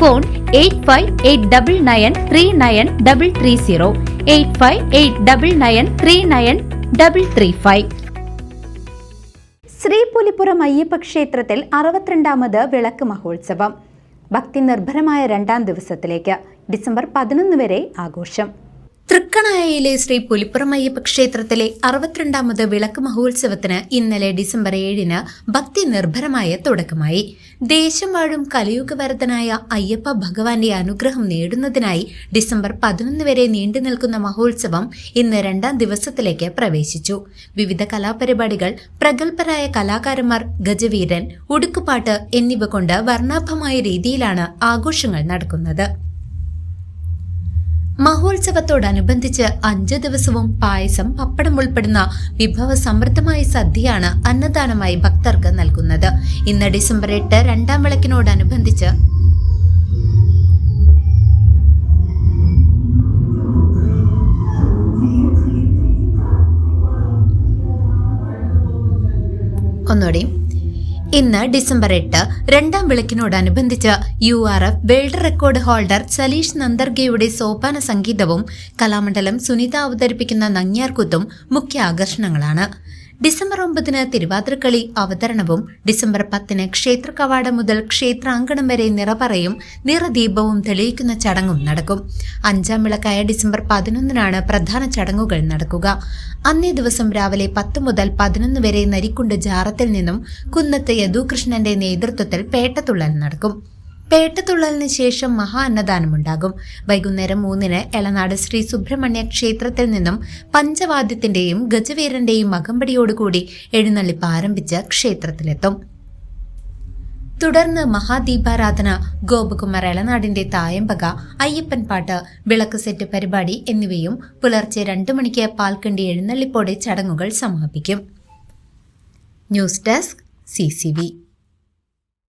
Phone eight five eight double nine three nine double three zero eight five eight double nine three nine double three five Sripulippuram Ayyappa ക്ഷേത്രത്തിൽ അറുപത്തിരണ്ടാമത് വിളക്ക് മഹോത്സവം. ഭക്തി നിർഭരമായ രണ്ടാം ദിവസത്തിലേക്ക് ഡിസംബർ പതിനൊന്ന് വരെ ആഘോഷം. തൃക്കണായയിലെ ശ്രീ പുലിപ്പുറമയ്യപ്പ ക്ഷേത്രത്തിലെ അറുപത്തിരണ്ടാമത് വിളക്ക് മഹോത്സവത്തിന് ഇന്നലെ ഡിസംബർ ഏഴിന് ഭക്തി നിർഭരമായ തുടക്കമായി. ദേശം വാഴും കലയുഗവരതനായ അയ്യപ്പ ഭഗവാന്റെ അനുഗ്രഹം നേടുന്നതിനായി ഡിസംബർ പതിനൊന്ന് വരെ നീണ്ടു നിൽക്കുന്ന മഹോത്സവം ഇന്ന് രണ്ടാം ദിവസത്തിലേക്ക് പ്രവേശിച്ചു. വിവിധ കലാപരിപാടികൾ പ്രഗത്ഭരായ കലാകാരന്മാർ ഗജവീരൻ ഉടുക്കുപാട്ട് എന്നിവ കൊണ്ട് വർണാഭമായ രീതിയിലാണ് ആഘോഷങ്ങൾ നടക്കുന്നത്. മഹോത്സവത്തോടനുബന്ധിച്ച് അഞ്ചു ദിവസവും പായസം പപ്പടം ഉൾപ്പെടുന്ന വിഭവ സമൃദ്ധമായ സദ്യയാണ് അന്നദാനമായി ഭക്തർക്ക് നൽകുന്നത്. ഇന്ന് ഡിസംബർ എട്ട് രണ്ടാം വിളക്കിനോടനുബന്ധിച്ച് ഒന്നുകൂടി ഇന്ന് ഡിസംബർ എട്ട് രണ്ടാം വിളക്കിനോടനുബന്ധിച്ച് U R F world record holder Saleesh നന്ദർഗയുടെ സോപാന സംഗീതവും കലാമണ്ഡലം സുനിത അവതരിപ്പിക്കുന്ന നങ്ങ്യാർകുത്തും മുഖ്യ ആകർഷണങ്ങളാണ്. ഡിസംബർ ഒമ്പതിന് തിരുവാതിരക്കളി അവതരണവും ഡിസംബർ പത്തിന് ക്ഷേത്ര കവാടം മുതൽ ക്ഷേത്രാങ്കണം വരെ നിറപറയും നിറദീപവും തെളിയിക്കുന്ന ചടങ്ങും നടക്കും. അഞ്ചാം വിളക്കായ ഡിസംബർ പതിനൊന്നിനാണ് പ്രധാന ചടങ്ങുകൾ നടക്കുക. അന്നേ ദിവസം രാവിലെ പത്ത് മുതൽ പതിനൊന്ന് വരെ നരിക്കുണ്ട് ജാറത്തിൽ നിന്നും കുന്നത്ത് യദുകൃഷ്ണന്റെ നേതൃത്വത്തിൽ പേട്ടത്തുള്ളൽ നടക്കും. പേട്ടത്തുള്ളലിന് ശേഷം മഹാ അന്നദാനമുണ്ടാകും. വൈകുന്നേരം മൂന്നിന് എളനാട് ശ്രീ സുബ്രഹ്മണ്യ ക്ഷേത്രത്തിൽ നിന്നും പഞ്ചവാദ്യത്തിന്റെയും ഗജവീരന്റെയും അകമ്പടിയോടുകൂടി എഴുന്നള്ളിപ്പ് ആരംഭിച്ച് ക്ഷേത്രത്തിലെത്തും. തുടർന്ന് മഹാദീപാരാധന ഗോപകുമാർ എളനാടിന്റെ തായമ്പക അയ്യപ്പൻ പാട്ട് വിളക്ക് സെറ്റ് പരിപാടി എന്നിവയും പുലർച്ചെ രണ്ടു മണിക്ക് പാൽക്കണ്ടി എഴുന്നള്ളിപ്പോടെ ചടങ്ങുകൾ സമാപിക്കും. News desk C